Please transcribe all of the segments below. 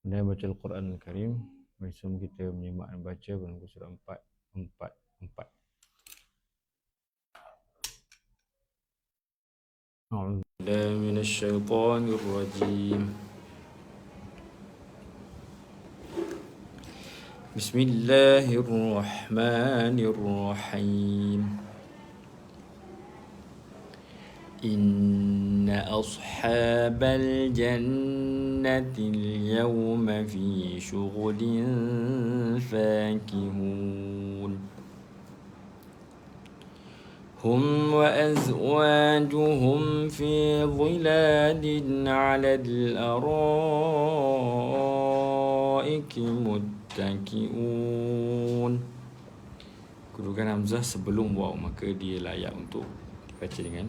Kita baca Al-Quran Al-Karim Maksud kita menyimak dan baca Bulan surah 4 4 4 من الشيطان الرجيم بسم الله الرحمن إن أصحاب الجنة اليوم في شغل فاكهون. هم وأزواجهم في ظلال على الأرائك متكئون. Kedudukan Hamzah sebelum waw maka dia layak untuk baca dengan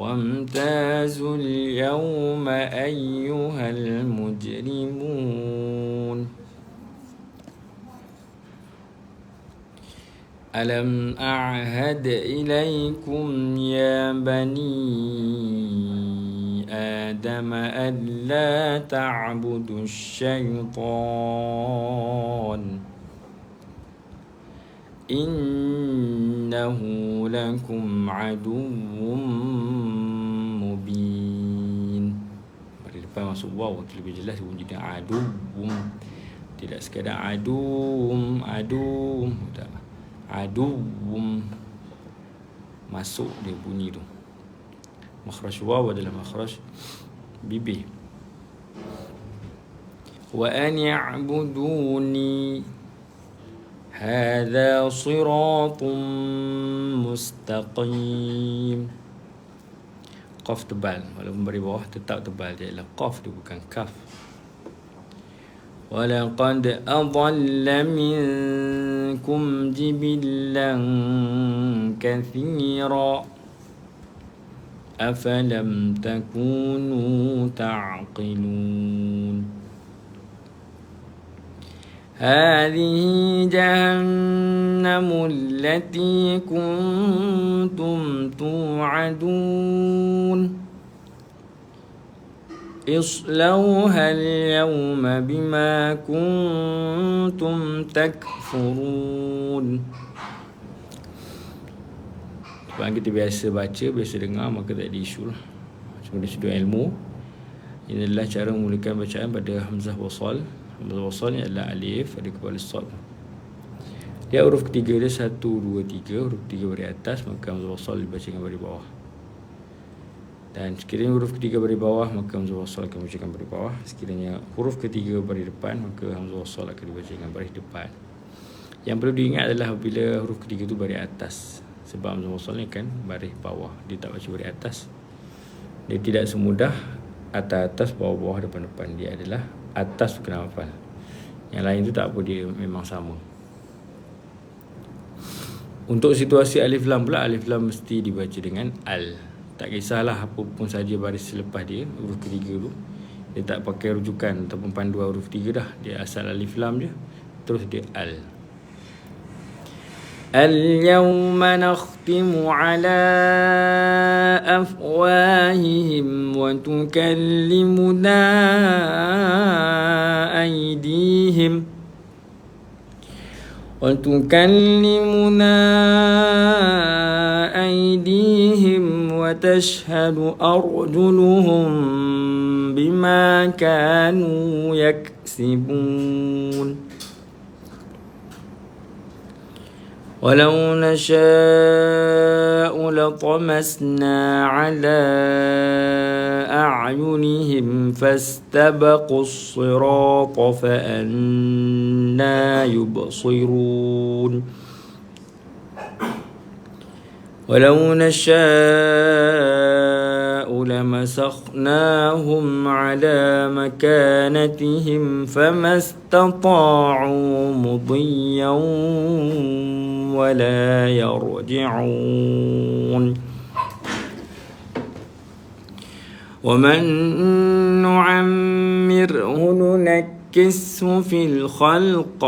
وامتازوا اليوم أيها المجرمون. ألم أعهد إليكم يا بني آدم ألا تعبدوا الشيطان؟ إنه لكم عدو مبين Pada depan masuk waw itu lebih jelas bunyi dia adum tidak sekadar adum adum tak adum masuk dia bunyi tu makhraj waw adalah makhraj bibir wa an ya'buduni هذا صراط مستقيم. قف تبال. ولو مبري بواح تتاق تبال جاي لقاف دي بكان كاف. ولقد أضل منكم جبلا كثيرا. أفلم تكونوا تعقلون؟ هذه جهنم التي كنتم توعدون اصلوها اليوم بما كنتم تكفرون Sebab kita biasa baca, biasa dengar, maka tak ada isu lah. Cuma dia sudah ilmu. Ini adalah cara memulakan bacaan pada Hamzah Wasal. Hamzah wasal ni adalah alif ada kepala sad. Dia huruf ketiga dia satu, dua, tiga. Huruf ketiga beri atas maka hamzah wasal dibaca dengan beri bawah. Dan sekiranya huruf ketiga beri bawah maka hamzah wasal akan dibaca dengan beri bawah. Sekiranya huruf ketiga beri depan maka hamzah wasal akan dibaca dengan beri depan. Yang perlu diingat adalah bila huruf ketiga itu beri atas. Sebab hamzah wasal ni kan baris bawah. Dia tak baca beri atas. Dia tidak semudah atas-atas bawah-bawah depan-depan. Dia adalah atas tu kena hafal yang lain tu tak apa dia memang sama untuk situasi alif lam pula alif lam mesti dibaca dengan al tak kisahlah apa pun saja baris selepas dia huruf ketiga tu dia tak pakai rujukan ataupun panduan huruf tiga dah dia asal alif lam dia terus dia al اليوم نختم على أفواههم وتكلمنا وتكلمنا أيديهم وتشهد أرجلهم بما كانوا يكسبون. ولو نشاء لطمسنا على أعينهم فاستبقوا الصراط فأنا يبصرون. ولو نشاء لمسخناهم على مكانتهم فما استطاعوا مضيا ولا يرجعون ومن نعمره ننكسه في الخلق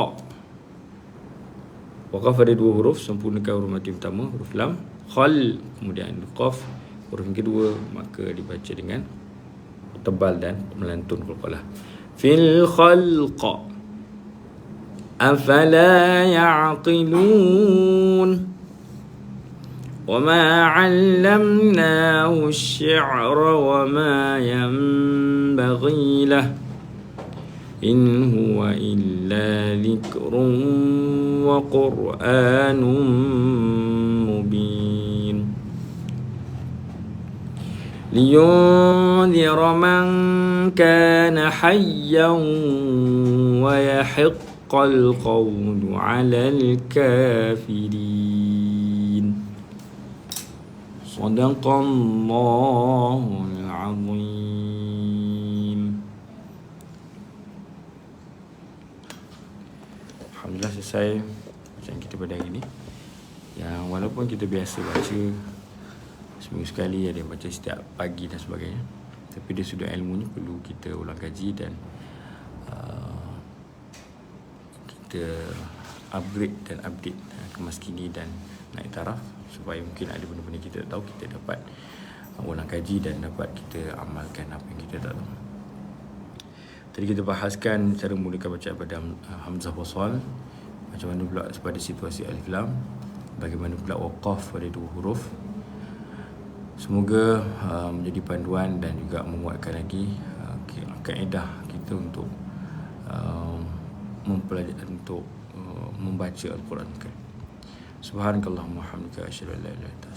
Waqaf ada dua huruf Sempurnakan huruf mati pertama Huruf lam Khal Kemudian qaf Huruf yang kedua Maka dibaca dengan Tebal dan melantun Qalqalah Fil khalqa أفلا يعقلون؟ وما علمناه الشعر وما ينبغي له إن هو إلا ذكر وقرآن مبين. لينذر من كان حيا ويحق حق القول على الكافرين صدق الله العظيم Alhamdulillah selesai macam kita pada hari ini yang walaupun kita biasa baca seminggu sekali ada yang baca setiap pagi dan sebagainya tapi dia sudah ilmunya perlu kita ulang kaji dan kita upgrade dan update uh, kemas kini dan naik taraf supaya mungkin ada benda-benda kita tak tahu kita dapat ulang kaji dan dapat kita amalkan apa yang kita tak tahu. Tadi kita bahaskan cara mulakan bacaan pada uh, Hamzah Wasal Macam mana pula pada situasi Alif Lam Bagaimana pula waqaf pada dua huruf Semoga uh, menjadi panduan dan juga menguatkan lagi uh, kaedah kita untuk uh, mempelajari untuk uh, membaca Al-Quran kan. Subhanakallahumma hamdika asyhadu an la ilaha illa anta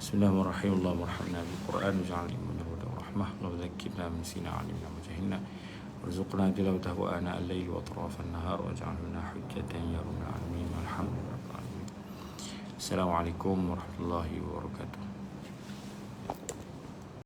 Bismillahirrahmanirrahim. Allahumma rahmna bil Quran waj'alni min hudan wa rahmah wa dhakkirna min sina 'alimna wa jahilna warzuqna tilawatahu ana al-layli wa atraf an-nahar waj'alhu lana hujjatan ya rabbal alamin alamin. Assalamualaikum warahmatullahi wabarakatuh.